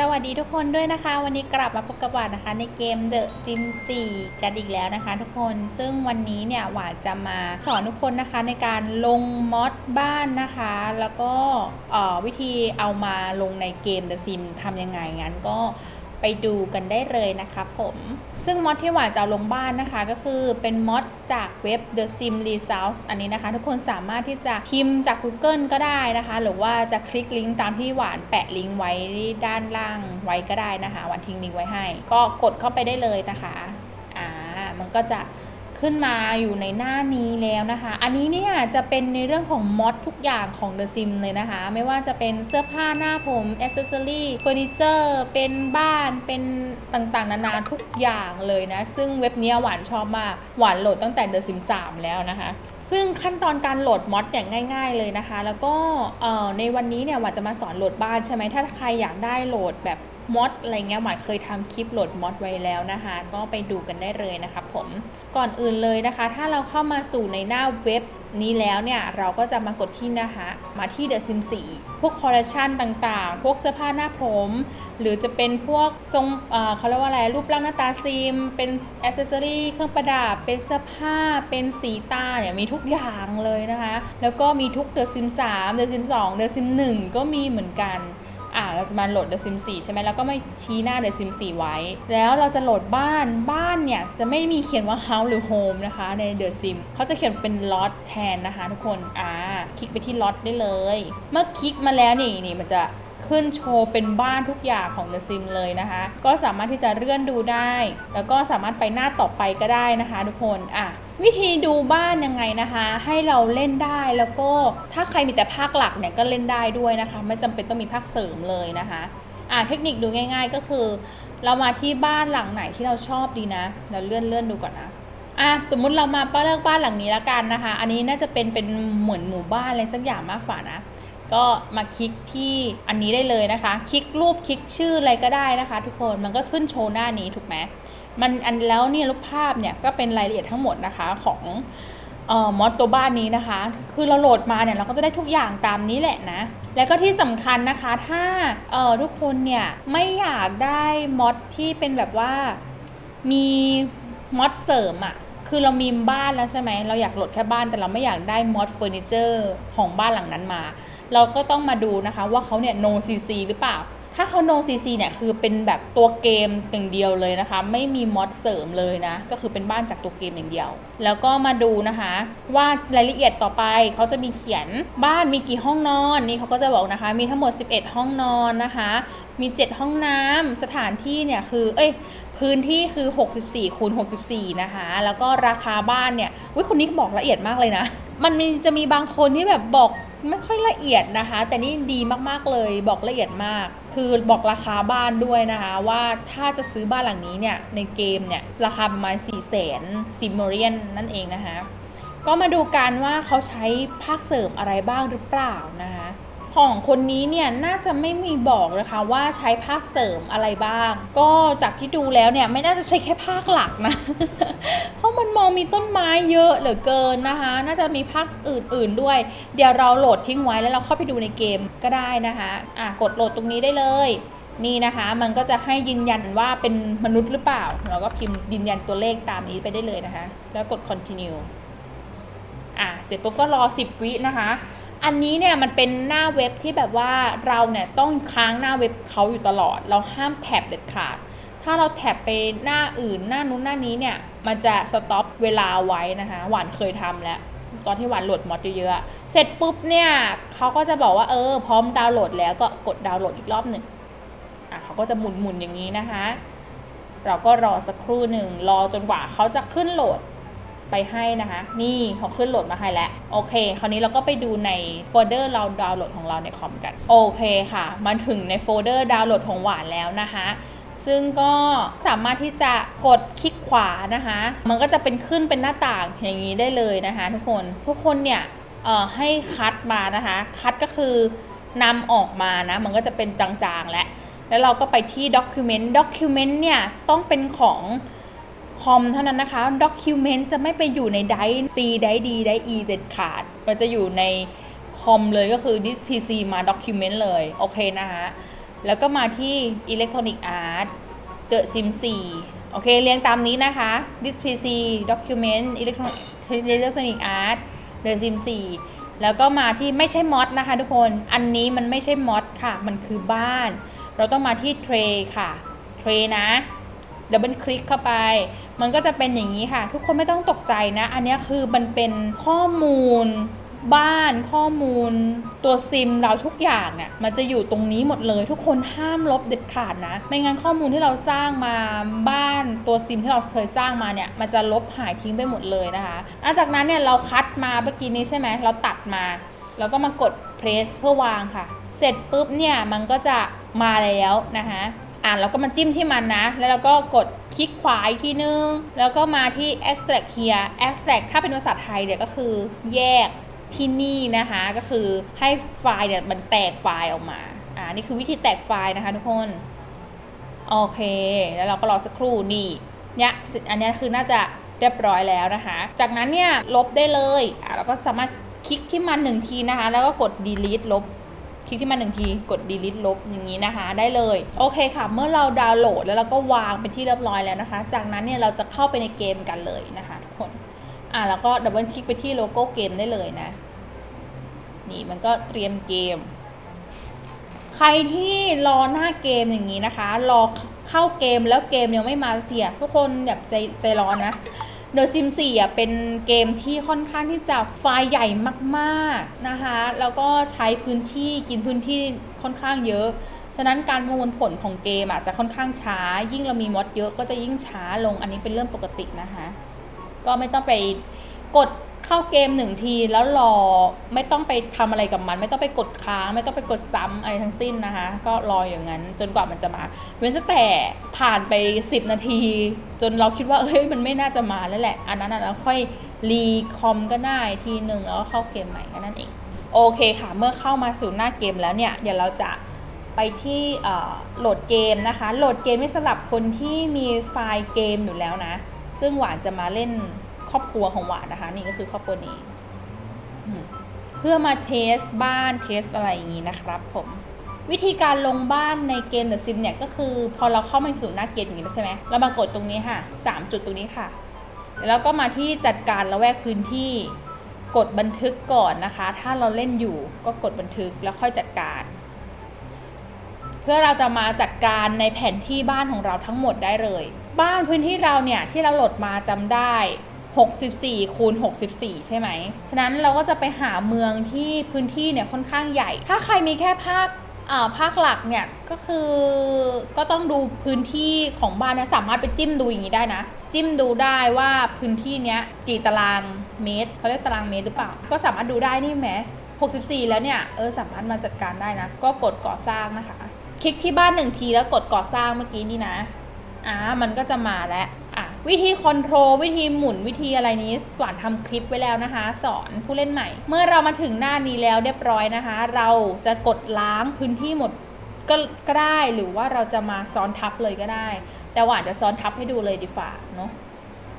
สวัสดีทุกคนด้วยนะคะ วันนี้กลับมาพบกับหวานนะคะ ในเกม The Sims 4 กันอีกแล้วนะคะ ทุกคนซึ่งวันนี้เนี่ยหวานจะมาสอนทุกคนนะคะในการลงมอดบ้านนะคะ แล้วก็วิธีเอามาลงในเกม The Sims ทำยังไงงั้นก็ ไปดูกันได้เลยนะคะผมซึ่งมอดที่หวานจะเอาลงบ้านนะคะก็คือเป็นมอดจากเว็บ The Sim Results อันนี้นะคะ ทุกคนสามารถที่จะพิมพ์จาก Google ก็ได้นะคะ หรือว่าจะคลิกลิงก์ตามที่หวานแปะลิงก์ไว้ด้านล่างไว้ก็ได้นะคะหวานทิ้งลิงก์ไว้ให้ ก็กดเข้าไปได้เลยนะคะอ่ามันก็จะ ขึ้นมาอยู่ในหน้านี้แล้วนะคะ อันนี้เนี่ยจะเป็นในเรื่องของมอดทุกอย่างของ The Sim เลยนะคะ ไม่ว่าจะเป็นเสื้อผ้าหน้าผมอ c เซอรี่เฟอร์นิเจอร์เป็นบ้านเป็นต่างๆ นานาทุกอย่างเลยนะ ซึ่งเว็บเนี้ยหวานชอบมาก หวานโหลดตั้งแต่ The Sim 3 แล้วนะคะ ซึ่งขั้นตอนการโหลดมอดเนี่ยง่าย ๆ เลยนะคะ แล้วก็ในวันนี้เนี่ยหวานจะมาสอนโหลดบ้านใช่ไหมถ้าใครอยากได้โหลดแบบมอดอะไรเงี้ยหวานเคยทำคลิปโหลดมอดไว้แล้วนะคะ ก็ไปดูกันได้เลยนะคะผมก่อนอื่นเลยนะคะ ถ้าเราเข้ามาสู่ในหน้าเว็บ นี้แล้วเนี่ยเราก็จะมากดที่นะคะมาที่เดอะซิมสีพวกคอลเลคชันต่างๆ พวกเสื้อผ้าหน้าผม หรือจะเป็นพวกทรงเขาเรียกว่าอะไรรูปร่างหน้าตาซิม เป็นอ c เซอรี่เครื่องประดับ เป็นเสื้อผ้า เป็นสีตาเนี่ยมีทุกอย่างเลยนะคะ แล้วก็มีทุกเดอะซิมสามเดอะซิมสองเดอะซิมหนึ่งก็มีเหมือนกัน อ่าเราจะมาโหลด The Sim 4ใช่ไหมแล้วก็มาชี้หน้า The Sim 4ไว้ แล้วเราจะโหลดบ้านบ้านเนี่ย จะไม่มีเขียนว่า House หรือ Home นะคะใน The Sim เขาจะเขียนเป็น Lot แทนนะคะทุกคนอ่าคลิกไปที่ Lot ได้เลย เมื่อคลิกมาแล้วนี่นี่มันจะขึ้นโชว์เป็นบ้านทุกอย่างของ The Sim เลยนะคะ ก็สามารถที่จะเลื่อนดูได้ แล้วก็สามารถไปหน้าต่อไปก็ได้นะคะ ทุกคน อะ วิธีดูบ้านยังไงนะคะ ให้เราเล่นได้แล้วก็ถ้าใครมีแต่ภาคหลักเนี่ยก็เล่นได้ด้วยนะคะ ไม่จำเป็นต้องมีภาคเสริมเลยนะคะอ่าเทคนิคดูง่าย ๆ ก็คือ เรามาที่บ้านหลังไหนที่เราชอบดีนะเราเลื่อนเลื่อนดูก่อนนะอะสมมุติเรามาป้าเลือกบ้านหลังนี้แล้วกันนะคะ อันนี้น่าจะเป็นเป็นเหมือนหมู่บ้านอะไรสักอย่างมากฝ่านะก็มาคลิกที่อันนี้ได้เลยนะคะ คลิกรูปคลิกชื่ออะไรก็ได้นะคะ ทุกคนมันก็ขึ้นโชว์หน้านี้ถูกไหม มันอันแล้วเนี่ยรูปภาพเนี่ยก็เป็นรายละเอียดทั้งหมดนะคะของเอ่อมอดตัวบ้านนี้นะคะ คือเราโหลดมาเนี่ยเราก็จะได้ทุกอย่างตามนี้แหละนะ แล้วก็ที่สำคัญนะคะถ้าเอ่อทุกคนเนี่ยไม่อยากได้มอดที่เป็นแบบว่ามีมอดเสริมอะ่ะคือเรามีบ้านแล้วใช่ไหมเราอยากโหลดแค่บ้านแต่เราไม่อยากได้มอดเฟอร์นิเจอร์ของบ้านหลังนั้นมา เราก็ต้องมาดูนะคะว่าเขาเนี่ย no cc หรือเปล่า ถ้าเขา no cc เนี่ยคือเป็นแบบตัวเกมอย่างเดียวเลยนะคะ ไม่มีมอดเสริมเลยนะ ก็คือเป็นบ้านจากตัวเกมอย่างเดียว แล้วก็มาดูนะคะ ว่ารายละเอียดต่อไปเขาจะมีเขียนบ้านมีกี่ห้องนอนนี่เขาก็จะบอกนะคะ มีทั้งหมด 11 ห้องนอนนะคะ มี 7 ห้องน้ำสถานที่เนี่ยคือเอ้ยพื้นที่คือ 64คูณ64 นะคะ แล้วก็ราคาบ้านเนี่ยวิคนนี้บอกละเอียดมากเลยนะ มันมีจะมีบางคนที่แบบบอกไม่ค่อยละเอียดนะคะ แต่นี่ดีมากๆเลยบอกละเอียดมาก คือบอกราคาบ้านด้วยนะคะว่าถ้าจะซื้อบ้านหลังนี้เนี่ยในเกมเนี่ยราคาประมาณ 4 0 0 0 0 0ซิมเมเรียนนั่นเองนะคะก็มาดูกันว่าเขาใช้ภาคเสริมอะไรบ้างหรือเปล่านะคะ ของคนนี้เนี่ยน่าจะไม่มีบอกนะคะว่าใช้ภาคเสริมอะไรบ้าง ก็จากที่ดูแล้วเนี่ยไม่น่าจะใช้แค่ภาคหลักนะ เพราะมันมองมีต้นไม้เยอะเหลือเกินนะคะ น่าจะมีภาคอื่น ๆด้วย เดี๋ยวเราโหลดทิ้งไว้แล้วเราเข้าไปดูในเกมก็ได้นะคะอะกดโหลดตรงนี้ได้เลยนี่นะคะมันก็จะให้ยืนยันว่าเป็นมนุษย์หรือเปล่า เราก็พิมพ์ยืนยันตัวเลขตามนี้ไปได้เลยนะคะ แล้วกด continue อะเสร็จปุ๊บก็รอ 10 วินะคะ อันนี้เนี่ยมันเป็นหน้าเว็บที่แบบว่าเราเนี่ยต้องค้างหน้าเว็บเขาอยู่ตลอด เราห้ามแท็บเด็ดขาด ถ้าเราแท็บไปหน้าอื่นหน้านู้นหน้านี้เนี่ยมันจะสต็อปเวลาไว้นะคะหวานเคยทำแล้วตอนที่หวานโหลดมอดเยอะๆเสร็จปุ๊บเนี่ยเขาก็จะบอกว่าเออพร้อมดาวน์โหลดแล้วก็กดดาวน์โหลดอีกรอบหนึ่งอะเขาก็จะหมุนๆอย่างนี้นะคะ เราก็รอสักครู่หนึ่งรอจนกว่าเขาจะขึ้นโหลด ไปให้นะคะ นี่เขาขึ้นโหลดมาให้แล้ว โอเค คราวนี้เราก็ไปดูในโฟลเดอร์เราดาวน์โหลดของเราในคอมกัน โอเคค่ะ มาถึงในโฟลเดอร์ดาวน์โหลดของหวานแล้วนะคะซึ่งก็สามารถที่จะกดคลิกขวานะคะ มันก็จะเป็นขึ้นเป็นหน้าต่างอย่างนี้ได้เลยนะคะ ทุกคน ทุกคนเนี่ยให้คัดมานะคะ คัดก็คือนำออกมานะ มันก็จะเป็นจางๆ แล้ว แล้วเราก็ไปที่ Document Document เนี่ยต้องเป็นของ คอมเท่านั้นนะคะ Document จะไม่ไปอยู่ในได C ได D ได E เด็ดขาด มันจะอยู่ในคอมเลยก็คือ this PC มา Document เลย โอเคนะคะแล้วก็มาที่ Electronic Art The Sim 4โอเค เรียงตามนี้นะคะ This PC Document Electronic Electronic Art The Sim 4แล้วก็มาที่ไม่ใช่มอดนะคะทุกคน อันนี้มันไม่ใช่มอดค่ะ มันคือบ้าน เราต้องมาที่ Tray ค่ะ Tray นะ ดับเบิลคลิกเข้าไป มันก็จะเป็นอย่างนี้ค่ะ ทุกคนไม่ต้องตกใจนะ อันนี้คือมันเป็นข้อมูลบ้านข้อมูลตัวซิมเราทุกอย่างเนี่ยมันจะอยู่ตรงนี้หมดเลย ทุกคนห้ามลบเด็ดขาดนะ ไม่งั้นข้อมูลที่เราสร้างมาบ้านตัวซิมที่เราเคยสร้างมาเนี่ยมันจะลบหายทิ้งไปหมดเลยนะคะหลังจากนั้นเนี่ยเราคัดมาเมื่อกี้นี้ใช่ไหมเราตัดมาแล้วก็มากด press เพื่อวางค่ะ เสร็จปุ๊บเนี่ยมันก็จะมาแล้วนะคะ อ่านแล้วก็มาจิ้มที่มันนะ แล้วเราก็กดคลิกขวาอีกทีนึง แล้วก็มาที่ extract here extract ถ้าเป็นภาษาไทยเนี่ยก็คือแยกที่นี่นะคะก็คือให้ไฟล์เนี่ยมันแตกไฟล์ออกมา อ่านี่คือวิธีแตกไฟล์นะคะทุกคน โอเค แล้วเราก็รอสักครู่นี่เนี่ยอันนี้คือน่าจะเรียบร้อยแล้วนะคะ จากนั้นเนี่ยลบได้เลยอ่าเราก็สามารถคลิกที่มันหนึ่งทีนะคะ แล้วก็กด delete ลบ คลิกที่มันหนึ่งทีกด delete ลบอย่างนี้นะคะ ได้เลย โอเคค่ะ เมื่อเราดาวน์โหลดแล้วเราก็วางเป็นที่เรียบร้อยแล้วนะคะ จากนั้นเนี่ยเราจะเข้าไปในเกมกันเลยนะคะทุกคนอ่าแล้วก็ดับเบิลคลิกไปที่โลโก้เกมได้เลยนะนี่มันก็เตรียมเกม ใครที่รอหน้าเกมอย่างนี้นะคะ รอเข้าเกมแล้วเกมยังไม่มาเสียทุกคนแบบใจใจร้อนนะ The Sim 4อะเป็นเกมที่ค่อนข้างที่จะไฟล์ใหญ่มากๆนะคะแล้วก็ใช้พื้นที่กินพื้นที่ค่อนข้างเยอะ ฉะนั้นการประมวลผลของเกมอะจะค่อนข้างช้า ยิ่งเรามีมอดเยอะก็จะยิ่งช้าลงอันนี้เป็นเรื่องปกตินะคะ ก็ไม่ต้องไปกด เข้าเกมหนึ่งทีแล้วรอไม่ต้องไปทำอะไรกับมัน ไม่ต้องไปกดค้าง ไม่ต้องไปกดซ้ำอะไรทั้งสิ้นนะคะ ก็รออย่างนั้นจนกว่ามันจะมา เว้นแต่ผ่านไป 10 นาที จนเราคิดว่าเอ้ยมันไม่น่าจะมาแล้วแหละ อันนั้นน่ะเราค่อยรีคอมก็ได้ทีหนึ่งแล้วก็เข้าเกมใหม่ก็นั่นเองโอเคค่ะ เมื่อเข้ามาสู่หน้าเกมแล้วเนี่ย เดี๋ยวเราจะไปที่โหลดเกมนะคะ โหลดเกมนี่สำหรับคนที่มีไฟล์เกมอยู่แล้วนะ ซึ่งหวานจะมาเล่น ครอบครัวของหวานนะคะ นี่ก็คือครอบครัวนี้เพื่อมาเทสบ้านเทสอะไรอย่างนี้นะครับ ผมวิธีการลงบ้านในเกม The Sim เนี่ยก็คือพอเราเข้ามาสู่หน้าเกมอย่างนี้แล้วใช่ไหมเรามากดตรงนี้ค่ะ 3 จุดตรงนี้ค่ะ แล้วก็มาที่จัดการละแวกพื้นที่ กดบันทึกก่อนนะคะ ถ้าเราเล่นอยู่ก็กดบันทึกแล้วค่อยจัดการ เพื่อเราจะมาจัดการในแผนที่บ้านของเราทั้งหมดได้เลย บ้านพื้นที่เราเนี่ยที่เราโหลดมาจำได้ 64 คูณ 64 ใช่ไหม ฉะนั้นเราก็จะไปหาเมืองที่พื้นที่เนี่ยค่อนข้างใหญ่ ถ้าใครมีแค่ภาคภาคหลักเนี่ยก็คือก็ต้องดูพื้นที่ของบ้านนะสามารถไปจิ้มดูอย่างนี้ได้นะ จิ้มดูได้ว่าพื้นที่เนี้ยกี่ตารางเมตรเขาเรียกตารางเมตรหรือเปล่า ก็สามารถดูได้นี่ไหม64 แล้วเนี่ยเออสามารถมาจัดการได้นะ ก็กดก่อสร้างนะคะ คลิกที่บ้านหนึ่งทีแล้วกดก่อสร้างเมื่อกี้นี่นะอ่ามันก็จะมาแล้ว อะวิธีคอนโทรลวิธีหมุนวิธีอะไรนี้กว่านทำคลิปไว้แล้วนะคะ สอนผู้เล่นใหม่ เมื่อเรามาถึงหน้านี้แล้วเรียบร้อยนะคะ เราจะกดล้างพื้นที่หมดก็ก็ได้หรือว่าเราจะมาซ้อนทับเลยก็ได้ แต่หวานจะซ้อนทับให้ดูเลยดีฝ่าเนาะ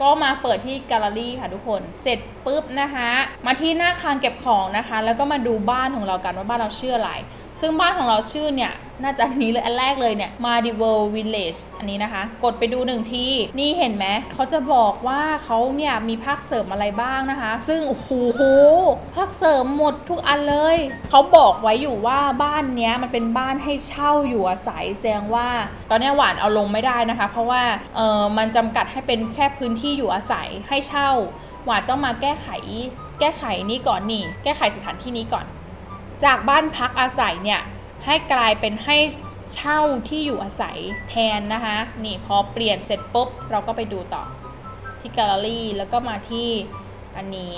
ก็มาเปิดที่แกลเลอรี่ค่ะทุกคนเสร็จปุ๊บนะคะ มาที่หน้าคลังเก็บของนะคะ แล้วก็มาดูบ้านของเรากันว่าบ้านเราชื่ออะไร ซึ่งบ้านของเราชื่อเนี่ย น่าจะนี้เลยอันแรกเลยเนี่ยมาดิเวลวิลเลจอันนี้นะคะ กดไปดูหนึ่งที นี่เห็นไหม เขาจะบอกว่าเขาเนี่ย มีภาคเสริมอะไรบ้างนะคะ ซึ่ง โอ้โหภาคเสริมหมดทุกอันเลย เขาบอกไว้อยู่ว่าบ้านเนี้ย มันเป็นบ้านให้เช่าอยู่อาศัยแสดงว่า ตอนนี้หวานเอาลงไม่ได้นะคะ เพราะว่าเออมันจำกัดให้เป็นแค่พื้นที่อยู่อาศัยให้เช่า หวานต้องมาแก้ไข แก้ไขนี้ก่อนนี่ แก้ไขสถานที่นี้ก่อน จากบ้านพักอาศัยเนี่ยให้กลายเป็นให้เช่าที่อยู่อาศัยแทนนะคะ นี่พอเปลี่ยนเสร็จปุ๊บ เราก็ไปดูต่อที่แกลเลอรี่แล้วก็มาที่อันนี้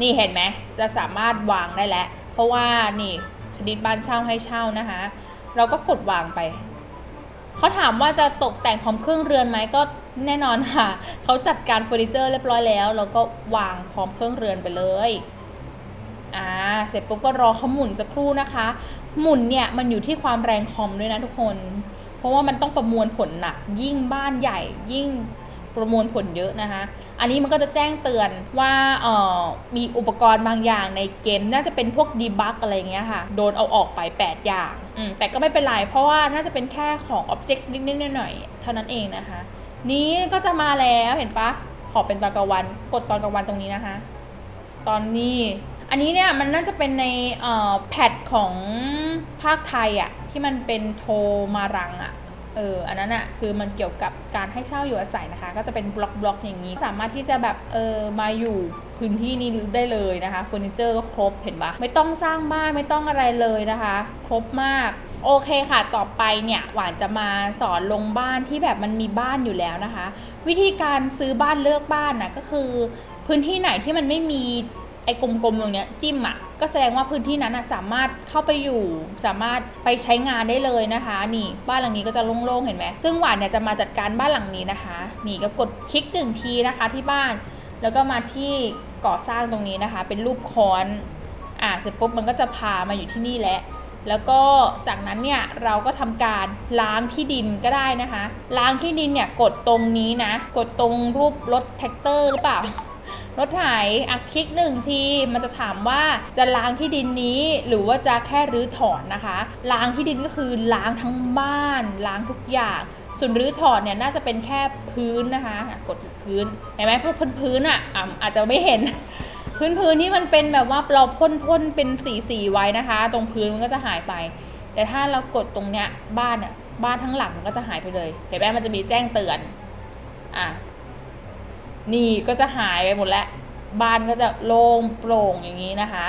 นี่เห็นไหมจะสามารถวางได้แล้ว เพราะว่านี่ชนิดบ้านเช่าให้เช่านะคะ เราก็กดวางไป เขาถามว่าจะตกแต่งพร้อมเครื่องเรือนไหมก็แน่นอนค่ะ เขาจัดการเฟอร์นิเจอร์เรียบร้อยแล้วเราก็วางพร้อมเครื่องเรือนไปเลย อ่าเสร็จปุ๊บก็รอเขาหมุนสักครู่นะคะ หมุนเนี่ยมันอยู่ที่ความแรงคอมด้วยนะทุกคน เพราะว่ามันต้องประมวลผลหนัก ยิ่งบ้านใหญ่ ยิ่งประมวลผลเยอะนะคะ อันนี้มันก็จะแจ้งเตือนว่าเอ่อมีอุปกรณ์บางอย่างในเกม น่าจะเป็นพวกดีบักอะไรเงี้ยค่ะ โดนเอาออกไป 8 อย่างอืมแต่ก็ไม่เป็นไร เพราะว่าน่าจะเป็นแค่ของอ็อบเจกต์นิดๆหน่อยๆเท่านั้นเองนะคะ นี้ก็จะมาแล้วเห็นปะขอเป็นตอนกลางวัน กดตอนกลางวันตรงนี้นะคะ ตอนนี้ อันนี้เนี่ยมันน่าจะเป็นในแพทของภาคไทยอะที่มันเป็นโทมารังอะเอออันนั้นอะคือมันเกี่ยวกับการให้เช่าอยู่อาศัยนะคะ ก็จะเป็นบล็อกบล็อกอย่างนี้ สามารถที่จะแบบเออมาอยู่พื้นที่นี้ได้เลยนะคะเฟอร์นิเจอร์ก็ครบเห็นปะไม่ต้องสร้างบ้านไม่ต้องอะไรเลยนะคะ ครบมากโอเคค่ะ ต่อไปเนี่ยหวานจะมาสอนลงบ้านที่แบบมันมีบ้านอยู่แล้วนะคะ วิธีการซื้อบ้านเลือกบ้านนะก็คือ พื้นที่ไหนที่มันไม่มี ไอ้กลมๆตรงเนี้ยจิ้มอะก็แสดงว่าพื้นที่นั้นอะสามารถเข้าไปอยู่ สามารถไปใช้งานได้เลยนะคะ นี่บ้านหลังนี้ก็จะโล่งๆเห็นไหมซึ่งหวานเนี่ยจะมาจัดการบ้านหลังนี้นะคะ นี่ก็กดคลิกหนึ่งทีนะคะที่บ้าน แล้วก็มาที่ก่อสร้างตรงนี้นะคะ เป็นรูปค้อนอะเสร็จปุ๊บมันก็จะพามาอยู่ที่นี่แหละแล้วก็จากนั้นเนี่ยเราก็ทำการล้างที่ดินก็ได้นะคะ ล้างที่ดินเนี่ยกดตรงนี้นะ กดตรงรูปรถแท็กเตอร์หรือเปล่า รถไถอะคลิกหนึ่งทีมันจะถามว่าจะล้างที่ดินนี้ หรือว่าจะแค่รื้อถอนนะคะ ล้างที่ดินก็คือล้างทั้งบ้าน ล้างทุกอย่างส่วนรื้อถอนเนี่ยน่าจะเป็นแค่พื้นนะคะ กดพื้นเห็นไหมเพื่อพื้นพื้นอะอะอาจจะไม่เห็น พื้นพื้นที่มันเป็นแบบว่าเราพ่นพ่นเป็นสีสีไว้นะคะ ตรงพื้นมันก็จะหายไป แต่ถ้าเรากดตรงเนี้ยบ้านเนี่ยบ้านทั้งหลังมันก็จะหายไปเลย เห็นไหมมันจะมีแจ้งเตือนอะ นี่ก็จะหายไปหมดแล้วบ้านก็จะโล่งโปร่งอย่างนี้นะคะ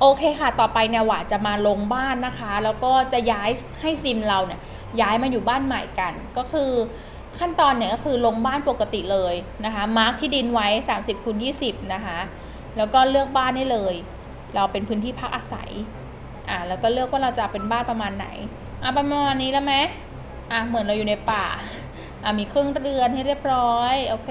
โอเคค่ะ ต่อไปเนี่ยหวาจะมาลงบ้านนะคะ แล้วก็จะย้ายให้ซิมเราเนี่ยย้ายมาอยู่บ้านใหม่กัน ก็คือขั้นตอนเนี่ยก็คือลงบ้านปกติเลยนะคะ มาร์คที่ดินไว้ 30คูณ20 นะคะ แล้วก็เลือกบ้านได้เลย เราเป็นพื้นที่พักอาศัย อะแล้วก็เลือกว่าเราจะเป็นบ้านประมาณไหน อะประมาณนี้แล้วไหมอะเหมือนเราอยู่ในป่า อะมีเครื่องเรือนให้เรียบร้อย โอเค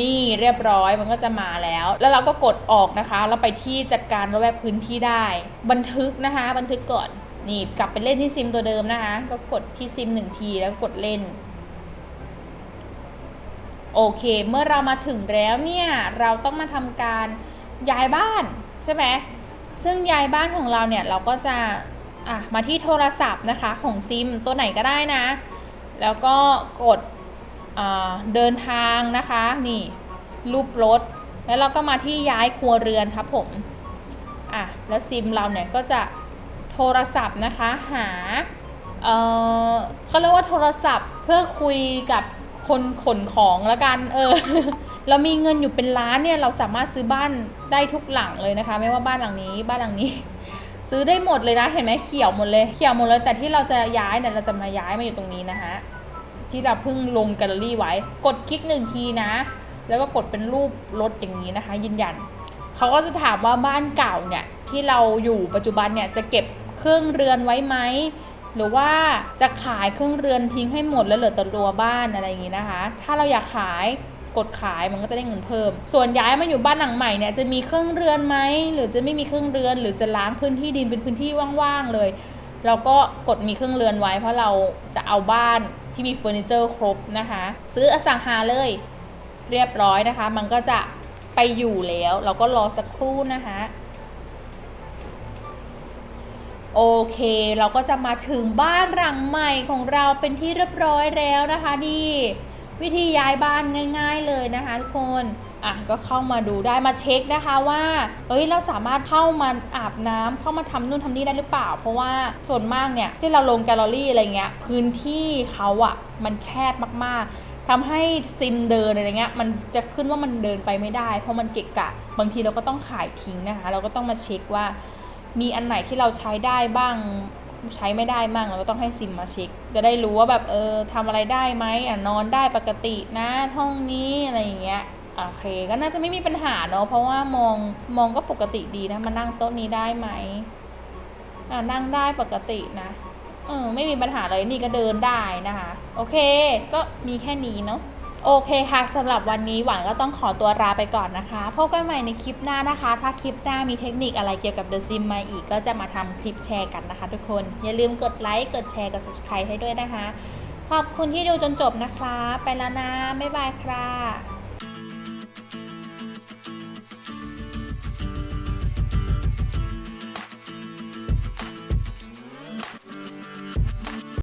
นี่เรียบร้อยมันก็จะมาแล้ว แล้วเราก็กดออกนะคะแล้วไปที่จัดการระแวกพื้นที่ได้ บันทึกนะคะ บันทึกก่อนนี่กลับไปเล่นที่ซิมตัวเดิมนะคะ ก็กดที่ซิมหนึ่งทีแล้วกกดเล่นโอเค เมื่อเรามาถึงแล้วเนี่ยเราต้องมาทำการย้ายบ้านใช่ไหมซึ่งย้ายบ้านของเราเนี่ยเราก็จะอะมาที่โทรศัพท์นะคะของซิมตัวไหนก็ได้นะ แล้วก็กด เดินทางนะคะนี่รูปรถ แล้วเราก็มาที่ย้ายครัวเรือนครับผมอะแล้วซิมเราเนี่ยก็จะโทรศัพท์นะคะหาเออเขาเรียกว่าโทรศัพท์เพื่อคุยกับคนขนของแล้วกันเออเรามีเงินอยู่เป็นล้านเนี่ยเราสามารถซื้อบ้านได้ทุกหลังเลยนะคะ ไม่ว่าบ้านหลังนี้บ้านหลังนี้ ซื้อได้หมดเลยนะเห็นไหมเขียวหมดเลยเขียวหมดเลย แต่ที่เราจะย้ายเนี่ยเราจะมาย้ายมาอยู่ตรงนี้นะคะ ที่เราเพิ่งลงแกลเลอรี่ไว้ กดคลิกหนึ่งทีนะ แล้วก็กดเป็นรูปรถอย่างนี้นะคะ ยืนยันเขาก็จะถามว่าบ้านเก่าเนี่ยที่เราอยู่ปัจจุบันเนี่ยจะเก็บเครื่องเรือนไว้ไหมหรือว่าจะขายเครื่องเรือนทิ้งให้หมดแล้วเหลือแต่ตัวบ้านอะไรอย่างนี้นะคะ ถ้าเราอยากขายกดขายมันก็จะได้เงินเพิ่ม ส่วนย้ายมาอยู่บ้านหลังใหม่เนี่ยจะมีเครื่องเรือนไหมหรือจะไม่มีเครื่องเรือน หรือจะล้างพื้นที่ดินเป็นพื้นที่ว่างๆเลย เราก็กดมีเครื่องเรือนไว้เพราะเราจะเอาบ้าน ที่มีเฟอร์นิเจอร์ครบนะคะ ซื้ออสังหาเลยเรียบร้อยนะคะ มันก็จะไปอยู่แล้ว เราก็รอสักครู่นะคะโอเค เราก็จะมาถึงบ้านหลังใหม่ของเราเป็นที่เรียบร้อยแล้วนะคะนี่วิธีย้ายบ้านง่าย ๆเลยนะคะทุกคน อะก็เข้ามาดูได้มาเช็คนะคะว่าเอ้ยเราสามารถเข้ามาอาบน้ำเข้ามาทำนู่นทำนี่ได้หรือเปล่า เพราะว่าส่วนมากเนี่ยที่เราลงแกลเลอรี่อะไรเงี้ยพื้นที่เขาอะมันแคบมากๆทำให้ซิมเดินอะไรเงี้ยมันจะขึ้นว่ามันเดินไปไม่ได้ เพราะมันเกะกะ บางทีเราก็ต้องขายทิ้งนะคะ เราก็ต้องมาเช็คว่า มีอันไหนที่เราใช้ได้บ้างใช้ไม่ได้บ้างเราก็ต้องให้ซิมมาเช็ค จะได้รู้ว่าแบบเออทำอะไรได้ไหมอะนอนได้ปกตินะห้องนี้อะไรอย่างเงี้ย โอเคก็น่าจะไม่มีปัญหาเนอะเพราะว่ามองมองก็ปกติดีนะมานั่งโต๊ะนี้ได้ไหมอะนั่งได้ปกตินะเออไม่มีปัญหาเลยนี่ก็เดินได้นะคะ โอเค ก็มีแค่นี้เนาะโอเคค่ะสำหรับวันนี้หวานก็ต้องขอตัวลาไปก่อนนะคะพบกันใหม่ในคลิปหน้านะคะ ถ้าคลิปหน้ามีเทคนิคอะไรเกี่ยวกับ The Sim มาอีกก็จะมาทำคลิปแชร์กันนะคะ ทุกคนอย่าลืมกดไลค์กดแชร์กด subscribe ให้ด้วยนะคะ ขอบคุณที่ดูจนจบนะคะ ไปแล้วนะ บ๊ายบายค่ะ